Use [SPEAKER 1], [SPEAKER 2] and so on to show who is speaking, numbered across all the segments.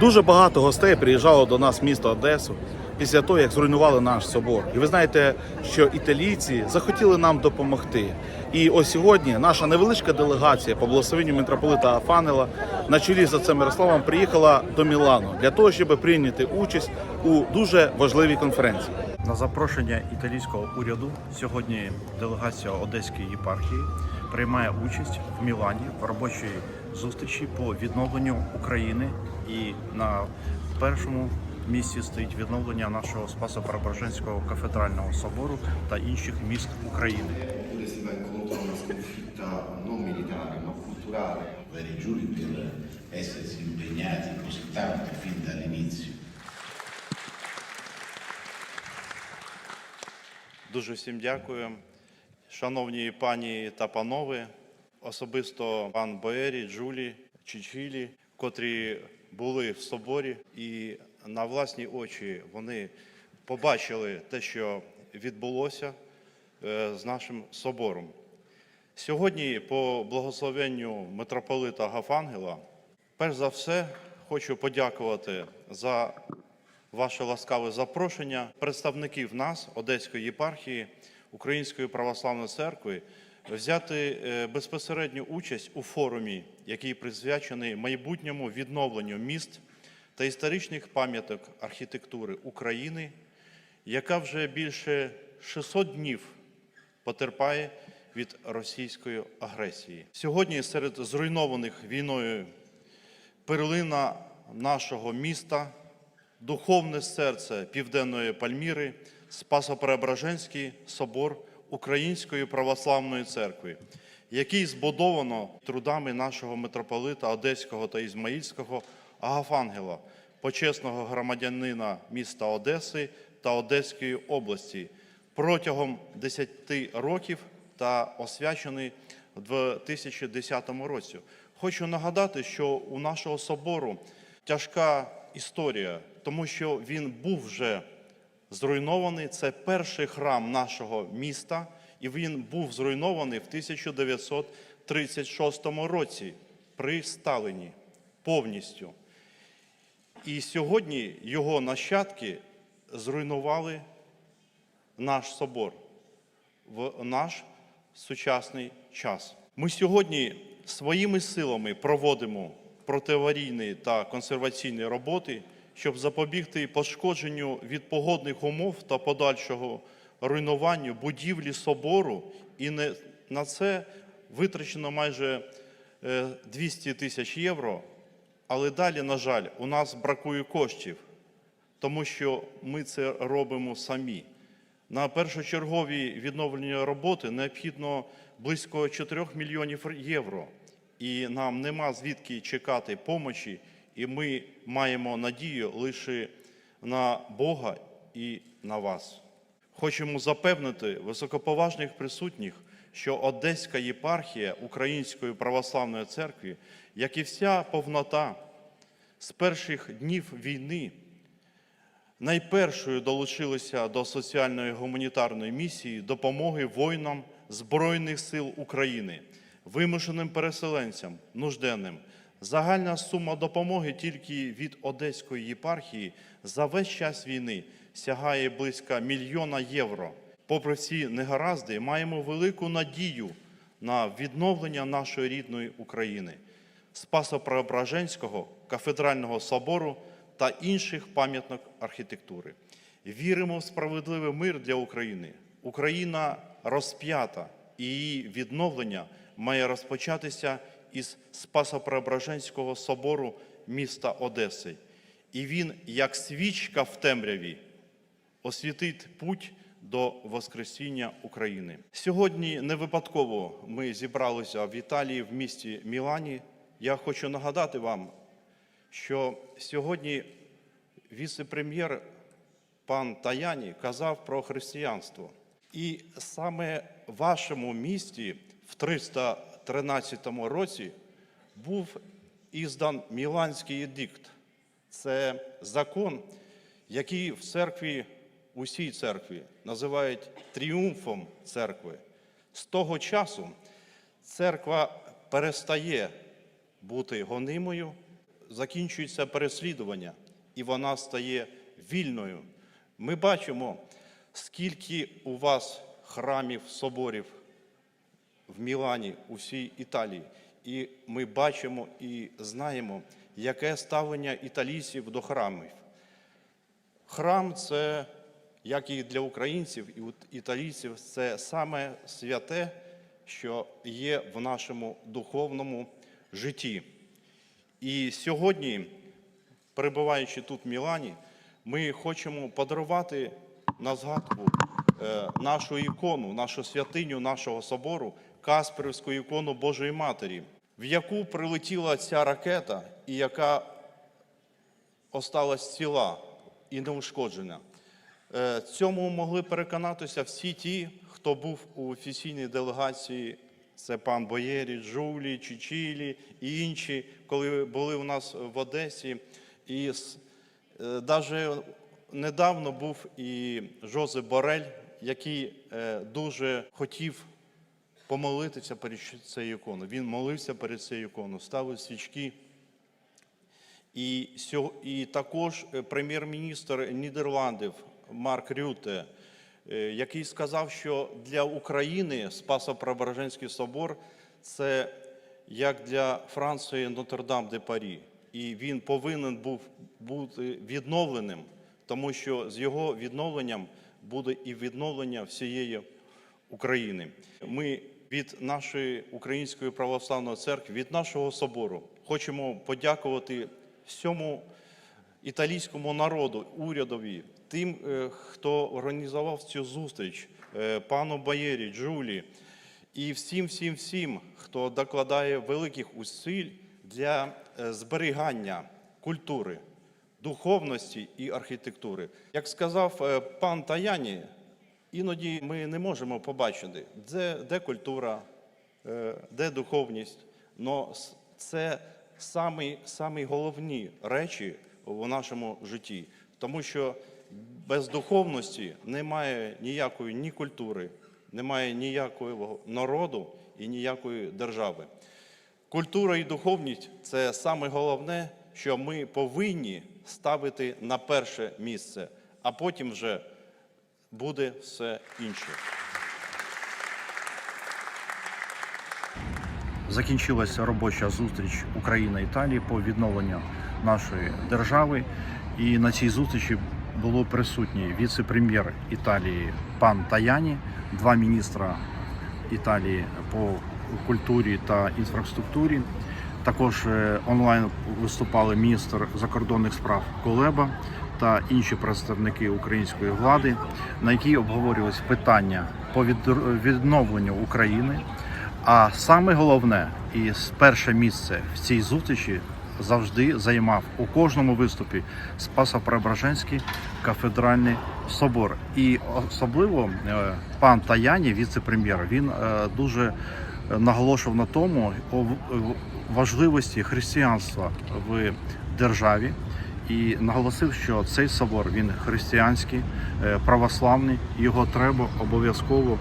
[SPEAKER 1] Дуже багато гостей приїжджало до нас в місто Одесу після того, як зруйнували наш собор. І ви знаєте, що італійці захотіли нам допомогти. І ось сьогодні наша невеличка делегація по благословенню митрополита Афанела на чолі з отцем Мирославом приїхала до Мілану для того, щоб прийняти участь у дуже важливій конференції.
[SPEAKER 2] На запрошення італійського уряду сьогодні делегація Одеської єпархії приймає участь в Мілані в робочій зустрічі по відновленню України. І на першому місці стоїть відновлення нашого Спасо-Преображенського кафедрального собору та інших міст України.
[SPEAKER 3] Oppure si va incontro a non militare ma culturale.
[SPEAKER 4] Veri Giuli per essersi impegnati così tanto fin dall'inizio.
[SPEAKER 2] Дуже всім дякую. Шановні пані та панове, особисто пан Боері, Джулі, Чичілі, котрі були в соборі, і на власні очі вони побачили те, що відбулося е, з нашим собором. Сьогодні, по благословенню митрополита Гафангела, перш за все хочу подякувати за ваше ласкаве запрошення представників нас, Одеської єпархії Української православної церкви, взяти е, безпосередню участь у форумі, який присвячений майбутньому відновленню міст та історичних пам'яток архітектури України, яка вже більше 600 днів потерпає від російської агресії. Сьогодні серед зруйнованих війною перлина нашого міста, духовне серце Південної Пальміри, Спасо-Преображенський собор Української православної церкви, який збудовано трудами нашого митрополита Одеського та Ізмаїльського Агафангела, почесного громадянина міста Одеси та Одеської області протягом 10 років та освячений в 2010 році. Хочу нагадати, що у нашого собору тяжка історія, тому що він був вже зруйнований. Це перший храм нашого міста, і він був зруйнований в 1936 році при Сталині повністю. І сьогодні його нащадки зруйнували наш собор в наш сучасний час. Ми сьогодні своїми силами проводимо протиаварійні та консерваційні роботи, щоб запобігти пошкодженню від погодних умов та подальшого руйнуванню будівлі собору. І не, на це витрачено майже е, 200 тисяч євро. Але далі, на жаль, у нас бракує коштів, тому що ми це робимо самі. На першочергові відновлення роботи необхідно близько 4 мільйонів євро. І нам нема звідки чекати помочі, і ми маємо надію лише на Бога і на вас. Хочемо запевнити високоповажних присутніх, що Одеська єпархія Української православної церкви, як і вся повнота з перших днів війни, найпершою долучилися до соціальної гуманітарної місії допомоги воїнам Збройних сил України, вимушеним переселенцям, нужденним. Загальна сума допомоги тільки від Одеської єпархії за весь час війни сягає близько мільйона євро. Попри всі негаразди, маємо велику надію на відновлення нашої рідної України, Спасо-Преображенського кафедрального собору та інших пам'яток архітектури. Віримо в справедливий мир для України. Україна розп'ята, і її відновлення має розпочатися із Спасо-Преображенського собору міста Одеси. І він, як свічка в темряві, освітить путь до Воскресіння України. Сьогодні не випадково ми зібралися в Італії в місті Мілані. Я хочу нагадати вам, що сьогодні віце-прем'єр пан Таяні казав про християнство. І саме в вашому місті в 313 році був іздан Міланський едикт. Це закон, який в церкві, усій церкві називають тріумфом церкви. З того часу церква перестає бути гонимою, закінчується переслідування, і вона стає вільною. Ми бачимо, скільки у вас храмів, соборів в Мілані, у всій Італії. І ми бачимо і знаємо, яке ставлення італійців до храмів. Храм це, як і для українців і італійців, це саме святе, що є в нашому духовному житті. І сьогодні, перебуваючи тут в Мілані, ми хочемо подарувати на згадку е, нашу ікону, нашу святиню нашого собору, Касперівську ікону Божої Матері, в яку прилетіла ця ракета і яка осталась ціла і неушкоджена. Е, Цьому могли переконатися всі ті, хто був у офіційній делегації. Це пан Боєрі, Джулі, Чичілі і інші, коли були у нас в Одесі. І навіть недавно був і Жозеп Борель, який е, дуже хотів помолитися перед цією іконою. Він молився перед цією іконою, ставив свічки. І, і також е, прем'єр-міністр Нідерландів Марк Рюте, е, який сказав, що для України Спасо-Преображенський собор це як для Франції Нотр-Дам де Парі. І він повинен був бути відновленим, тому що з його відновленням буде і відновлення всієї України. Ми від нашої Української православної церкви, від нашого собору хочемо подякувати всьому італійському народу, урядові, тим, е, хто організував цю зустріч, е, пану Баєрі, Джулі і всім, всім, всім, хто докладає великих усиль для е, зберігання культури, духовності і архітектури. Як сказав пан Таяні, іноді ми не можемо побачити, де, де культура, е, де духовність. С- це самі, самі головні речі в нашому житті, тому що без духовності немає ніякої ні культури, немає ніякого народу і ніякої держави. Культура і духовність це саме головне, що ми повинні ставити на перше місце, а потім вже буде все інше.
[SPEAKER 5] закінчилася робоча зустріч Україна Італії по відновленню нашої держави. І на цій зустрічі було присутні віце-прем'єр Італії пан Таяні, два міністра Італії по культурі та інфраструктурі. Також е, онлайн виступали міністр закордонних справ Кулеба та інші представники української влади, на якій обговорювалися питання по відновленню України. А саме головне і перше місце в цій зустрічі завжди займав у кожному виступі Спасо-Преображенський кафедральний собор. І особливо е, пан Таяні, віце-прем'єр, він е, дуже наголошував на тому важливості християнства в державі. І наголосив, що цей собор він християнський, е, православний, його треба обов'язково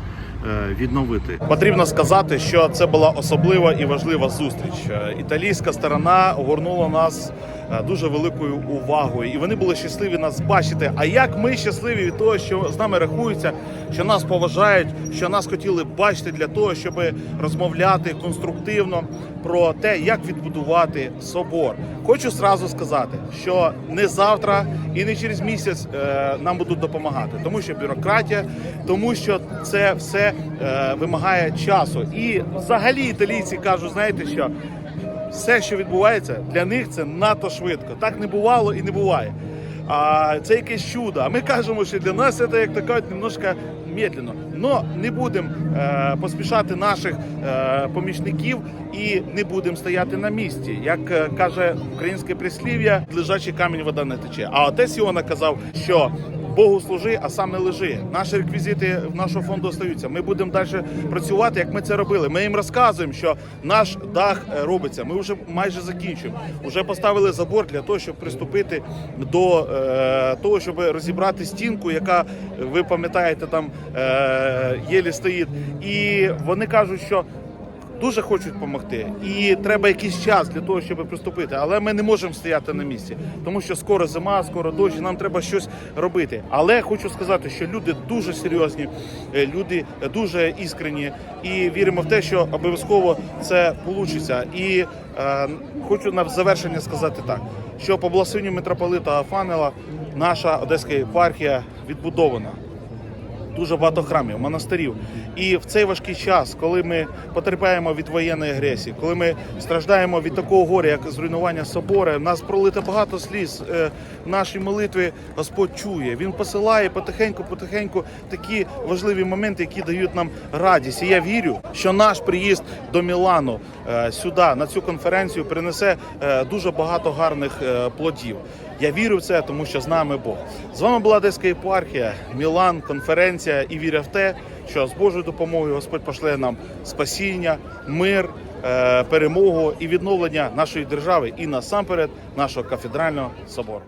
[SPEAKER 5] е, відновити.
[SPEAKER 1] Потрібно сказати, що це була особлива і важлива зустріч. Е, Італійська сторона огорнула нас дуже великою увагою, і вони були щасливі нас бачити. А як ми щасливі від того, що з нами рахуються, що нас поважають, що нас хотіли бачити для того, щоб розмовляти конструктивно про те, як відбудувати собор. Хочу зразу сказати, що не завтра і не через місяць е, нам будуть допомагати, тому що бюрократія, тому що це все е, вимагає часу. І взагалі італійці кажуть, знаєте що? Все, що відбувається, для них це надто швидко. Так не бувало і не буває. А це якесь чудо. А ми кажемо, що для нас це як то кажуть, немножко медленно. Но не будемо е, поспішати наших е, помічників і не будемо стояти на місці. Як е, каже українське прислів'я, лежачий камінь вода не тече. А отець Іона казав, що Богу служи, а сам не лежи. Наші реквізити в нашого фонду остаються. Ми будемо далі працювати, як ми це робили. Ми їм розказуємо, що наш дах е, робиться. Ми вже майже закінчуємо. Уже поставили забор для того, щоб приступити до е, того, щоб розібрати стінку, яка ви пам'ятаєте, там е, єлі стоїть. І вони кажуть, що дуже хочуть допомогти, і треба якийсь час для того, щоб приступити. Але ми не можемо стояти на місці, тому що скоро зима, скоро дощ, нам треба щось робити. Але хочу сказати, що люди дуже серйозні, е, люди дуже іскренні, і віримо в те, що обов'язково це вийде. І е, хочу на завершення сказати так, що по благословенню митрополита Афанела наша одеська єпархія відбудована дуже багато храмів, монастирів. І в цей важкий час, коли ми потерпаємо від воєнної агресії, коли ми страждаємо від такого горя, як зруйнування собору, в нас пролито багато сліз. Е, В нашій молитві Господь чує. Він посилає потихеньку, потихеньку такі важливі моменти, які дають нам радість. І я вірю, що наш приїзд до Мілану сюди на цю конференцію принесе е, дуже багато гарних е, плодів. Я вірю в це, тому що з нами Бог. З вами була Одеська єпархія, Мілан, конференція і віря в те, що з Божою допомогою Господь пошле нам спасіння, мир, е, перемогу і відновлення нашої держави і насамперед нашого кафедрального собору.